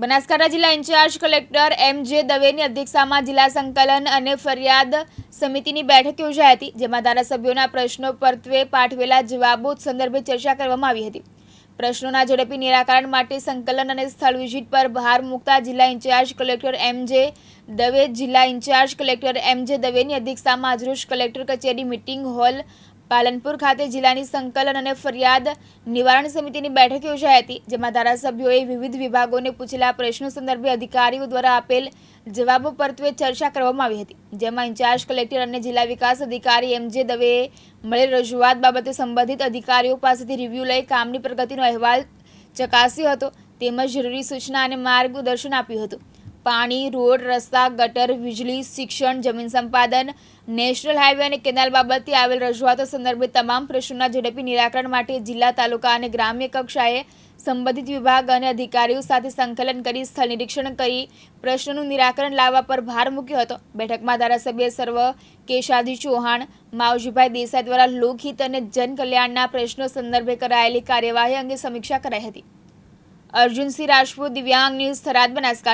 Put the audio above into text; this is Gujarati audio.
બનાસકાંઠા જિલ્લા ઇન્ચાર્જ કલેક્ટર એમ જે દવેની અધ્યક્ષતામાં જિલ્લા સંકલન અને ફરિયાદ સમિતિની બેઠક યોજાઈ હતી, જેમાં ધારાસભ્યોના પ્રશ્નો પરત્વે પાઠવેલા જવાબો સંદર્ભે ચર્ચા કરવામાં આવી હતી. પ્રશ્નોના ઝડપી નિરાકરણ માટે સંકલન અને સ્થળ વિઝિટ પર ભાર મૂકતા જિલ્લા ઇન્ચાર્જ કલેક્ટર એમ જે દવે જિલ્લા ઇન્ચાર્જ કલેક્ટર એમ જે દવેની અધ્યક્ષતામાં આજરોજ કલેક્ટર કચેરી મિટિંગ હોલ પાલનપુર ખાતે જિલ્લાની સંકલન અને ફરિયાદ નિવારણ સમિતિની બેઠક યોજાઈ હતી, જેમાં ધારાસભ્યોએ વિવિધ વિભાગોને પૂછેલા પ્રશ્નો સંદર્ભે અધિકારીઓ દ્વારા આપેલ જવાબો પરત્વે ચર્ચા કરવામાં આવી હતી, જેમાં ઇન્ચાર્જ કલેક્ટર અને જિલ્લા વિકાસ અધિકારી એમ જે દવેએ મળેલ રજૂઆત બાબતે સંબંધિત અધિકારીઓ પાસેથી રિવ્યૂ લઈ કામની પ્રગતિનો અહેવાલ ચકાસ્યો હતો, તેમજ જરૂરી સૂચના અને માર્ગદર્શન આપ્યું હતું. પાણી, રોડ, રસ્તા, ગટર, વીજળી, શિક્ષણ, જમીન સંપાદન, નેશનલ હાઈવે અને કેનાલ બાબતે આવેલ રજૂઆતો સંદર્ભે તમામ પ્રશ્નોના ઝડપી નિરાકરણ માટે જિલ્લા, તાલુકા અને ગ્રામ્ય કક્ષાએ સંબંધિત વિભાગ અને અધિકારીઓ સાથે સંકલન કરી સ્થળ નિરીક્ષણ કરી પ્રશ્નોનું નિરાકરણ લાવવા પર ભાર મૂક્યો હતો. બેઠકમાં ધારાસભ્ય સર્વ કેશાદી ચૌહાણ, માવજીભાઈ દેસાઈ દ્વારા લોકહિત અને જનકલ્યાણના પ્રશ્નો સંદર્ભે કરાયેલી કાર્યવાહી અંગે સમીક્ષા કરાઈ હતી. અર્જુનસિંહ રાજપૂત, દિવ્યાંગ ન્યૂઝ, થરાદ બનાસકાંઠા.